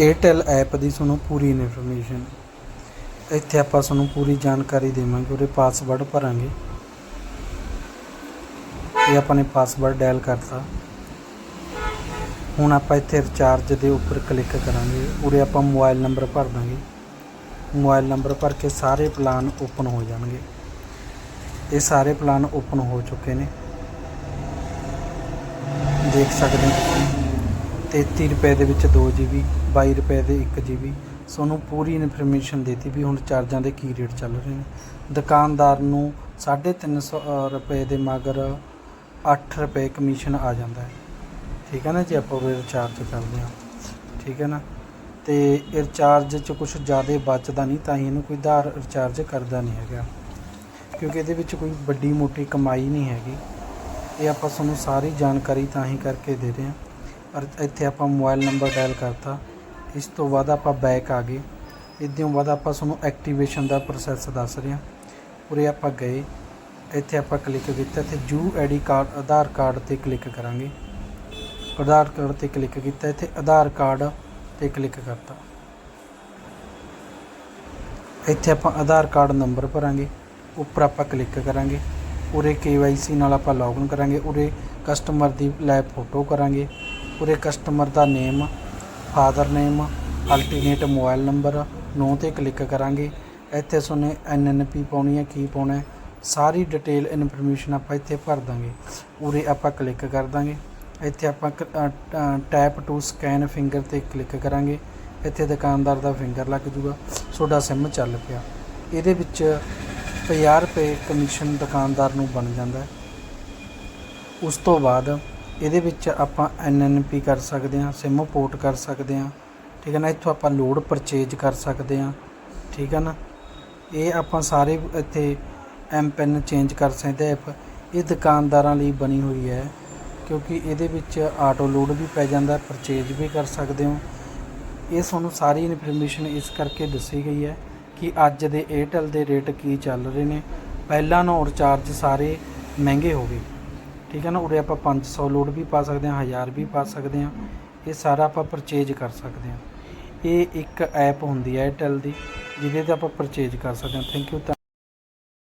Airtel app ਦੀ ਤੁਹਾਨੂੰ ਪੂਰੀ information ਇੱਥੇ ਆਪਾਂ ਤੁਹਾਨੂੰ ਪੂਰੀ ਜਾਣਕਾਰੀ ਦੇਵਾਂਗੇ, ਉਹਦੇ ਪਾਸਵਰਡ ਭਰਾਂਗੇ। ਇਹ ਆਪਾਂ ਨੇ ਪਾਸਵਰਡ ਡਾਇਲ ਕਰਤਾ। ਹੁਣ ਆਪਾਂ ਇੱਥੇ ਰਿਚਾਰਜ ਦੇ ਉੱਪਰ ਕਲਿੱਕ ਕਰਾਂਗੇ, ਉਰੇ ਆਪਾਂ ਮੋਬਾਈਲ ਨੰਬਰ ਭਰ ਦਾਂਗੇ। ਮੋਬਾਈਲ ਨੰਬਰ ਭਰ ਕੇ ਸਾਰੇ ਪਲਾਨ ਓਪਨ ਹੋ ਜਾਣਗੇ। ਇਹ ਸਾਰੇ ਪਲਾਨ ਓਪਨ ਹੋ ਚੁੱਕੇ ਨੇ। ਦੇਖ ਸਕਦੇ ਹੋ 33 ਰੁਪਏ ਦੇ ਵਿੱਚ 2 GB 22 ਰੁਪਏ ਦੇ 1 GB ਤੁਹਾਨੂੰ ਪੂਰੀ ਇਨਫੋਰਮੇਸ਼ਨ ਦਿੱਤੀ ਵੀ ਹੁਣ ਚਾਰਜਾਂ ਦੇ ਕੀ ਰੇਟ ਚੱਲ ਰਹੇ ਨੇ। ਦੁਕਾਨਦਾਰ ਨੂੰ 350 ਰੁਪਏ ਦੇ ਮਗਰ 8 ਰੁਪਏ ਕਮਿਸ਼ਨ ਆ ਜਾਂਦਾ ਹੈ। ਠੀਕ ਹੈ ਨਾ ਜੇ, ਆਪਾਂ ਉਹ ਰਿਚਾਰਜ ਕਰਦੇ ਹਾਂ। ਠੀਕ ਹੈ ਨਾ? ਤੇ ਇਹ ਰਿਚਾਰਜ 'ਚ ਕੁਝ ਜ਼ਿਆਦਾ ਬਚਦਾ ਨਹੀਂ, ਤਾਂ ਹੀ ਇਹਨੂੰ ਕੋਈ ਧਾਰ ਰਿਚਾਰਜ ਕਰਦਾ ਨਹੀਂ ਹੈਗਾ। ਕਿਉਂਕਿ ਇਹਦੇ ਵਿੱਚ ਕੋਈ ਵੱਡੀ ਮੋਟੀ ਕਮਾਈ ਨਹੀਂ ਹੈਗੀ। ਇਹ ਆਪਾਂ ਤੁਹਾਨੂੰ ਸਾਰੀ ਜਾਣਕਾਰੀ ਤਾਂ ਹੀ ਕਰਕੇ ਦੇ ਰਹੇ ਹਾਂ। ਪਰ ਇੱਥੇ ਆਪਾਂ ਮੋਬਾਈਲ ਨੰਬਰ ਡਾਇਲ ਕਰਤਾ। ਇਸ ਤੋਂ ਬਾਅਦ ਆਪਾਂ ਬੈਕ ਆ ਗਏ। ਇਦੋਂ ਬਾਅਦ ਆਪਾਂ ਤੁਹਾਨੂੰ ਐਕਟੀਵੇਸ਼ਨ ਦਾ ਪ੍ਰੋਸੈਸ ਦੱਸ ਰਹੇ ਹਾਂ। ਉਰੇ ਆਪਾਂ ਗਏ। ਇੱਥੇ ਆਪਾਂ ਕਲਿੱਕ ਕੀਤਾ। ਇੱਥੇ ਜੂ I D card Aadhaar card ਤੇ ਕਲਿੱਕ ਕਰਾਂਗੇ। ਆਧਾਰ ਕਾਰਡ ਤੇ ਕਲਿੱਕ ਕੀਤਾ। ਇੱਥੇ ਆਧਾਰ ਕਾਰਡ ਤੇ ਕਲਿੱਕ ਕਰਤਾ। ਇੱਥੇ ਆਪਾਂ ਆਧਾਰ ਕਾਰਡ ਨੰਬਰ ਭਰਾਂਗੇ। ਉੱਪਰ ਆਪਾਂ ਕਲਿੱਕ ਕਰਾਂਗੇ। ਉਰੇ KYC ਨਾਲ ਆਪਾਂ ਲੌਗਇਨ ਕਰਾਂਗੇ। ਉਰੇ ਕਸਟਮਰ ਦੀ ਲਾਈਵ ਫੋਟੋ ਕਰਾਂਗੇ। ਉਰੇ ਕਸਟਮਰ ਦਾ name father name alternate mobile number no ਤੇ ਕਲਿੱਕ ਕਰਾਂਗੇ। ਇੱਥੇ ਸੁਣੇ ਐਨਐਨਪੀ ਪਾਉਣੀ ਹੈ, ਕੀ ਪਾਉਣਾ ਹੈ, ਸਾਰੀ ਡਿਟੇਲ ਇਨਫੋਰਮੇਸ਼ਨ ਆਪਾਂ ਇੱਥੇ ਭਰ ਦਾਂਗੇ। ਉਰੇ ਆਪਾਂ ਕਲਿੱਕ ਕਰ ਦਾਂਗੇ। ਇੱਥੇ ਆਪਾਂ ਟੈਪ ਟੂ ਸਕੈਨ ਫਿੰਗਰ ਤੇ ਕਲਿੱਕ ਕਰਾਂਗੇ। ਇੱਥੇ ਦੁਕਾਨਦਾਰ ਦਾ ਫਿੰਗਰ ਲੱਗ ਜੂਗਾ। ਤੁਹਾਡਾ ਸਿਮ ਚੱਲ ਪਿਆ। ਇਹਦੇ ਵਿੱਚ 50 ਰੁਪਏ ਕਮਿਸ਼ਨ ਦੁਕਾਨਦਾਰ ਨੂੰ ਬਣ ਜਾਂਦਾ ਉਸ ਤੋਂ ਬਾਅਦ ਇਹਦੇ ਵਿੱਚ ਆਪਾਂ ਐਨਐਨਪੀ ਕਰ ਸਕਦੇ ਹਾਂ, ਸਿਮ ਪੋਰਟ ਕਰ ਸਕਦੇ ਹਾਂ, ਠੀਕ ਹੈ ਨਾ? ਇੱਥੋਂ ਆਪਾਂ ਲੋਡ ਪਰਚੇਜ ਕਰ ਸਕਦੇ ਹਾਂ, ਠੀਕ ਹੈ ਨਾ? ਇਹ ਆਪਾਂ ਸਾਰੇ ਇੱਥੇ ਐਮ ਪੈਨ ਚੇਂਜ ਕਰ ਸਕਦੇ ਐਪ ਇਹ ਦੁਕਾਨਦਾਰਾਂ ਲਈ ਬਣੀ ਹੋਈ ਹੈ, ਕਿਉਂਕਿ ਇਹਦੇ ਵਿੱਚ ਆਟੋ ਲੋਡ ਵੀ ਪੈ ਜਾਂਦਾ, ਪਰਚੇਜ ਵੀ ਕਰ ਸਕਦੇ ਹੋ। ਇਹ ਤੁਹਾਨੂੰ ਸਾਰੀ ਇਨਫੋਰਮੇਸ਼ਨ ਇਸ ਕਰਕੇ ਦੱਸੀ ਗਈ ਹੈ ਕਿ ਅੱਜ ਦੇ 에ਅਰਟੈਲ ਦੇ ਰੇਟ ਕੀ ਚੱਲ ਰਹੇ ਨੇ। ਪਹਿਲਾਂ ਨਾਲੋਂ ਰਿਚਾਰਜ ਸਾਰੇ ਮਹਿੰਗੇ ਹੋ ਗਏ। ਠੀਕ ਹੈ ਨਾ, ਉਰੇ ਆਪਾਂ 500 ਲੋਡ ਵੀ ਪਾ ਸਕਦੇ ਹਾਂ 1000 ਵੀ ਪਾ ਸਕਦੇ ਹਾਂ, ਇਹ ਸਾਰਾ ਆਪਾਂ ਪਰਚੇਜ ਕਰ ਸਕਦੇ ਹਾਂ। ਇਹ ਇੱਕ ਐਪ ਹੁੰਦੀ ਹੈ 에ਅਰਟੈਲ ਦੀ, ਜਿਹਦੇ ਤੇ ਆਪਾਂ ਪਰਚੇਜ ਕਰ ਸਕਦੇ ਹਾਂ। Thank you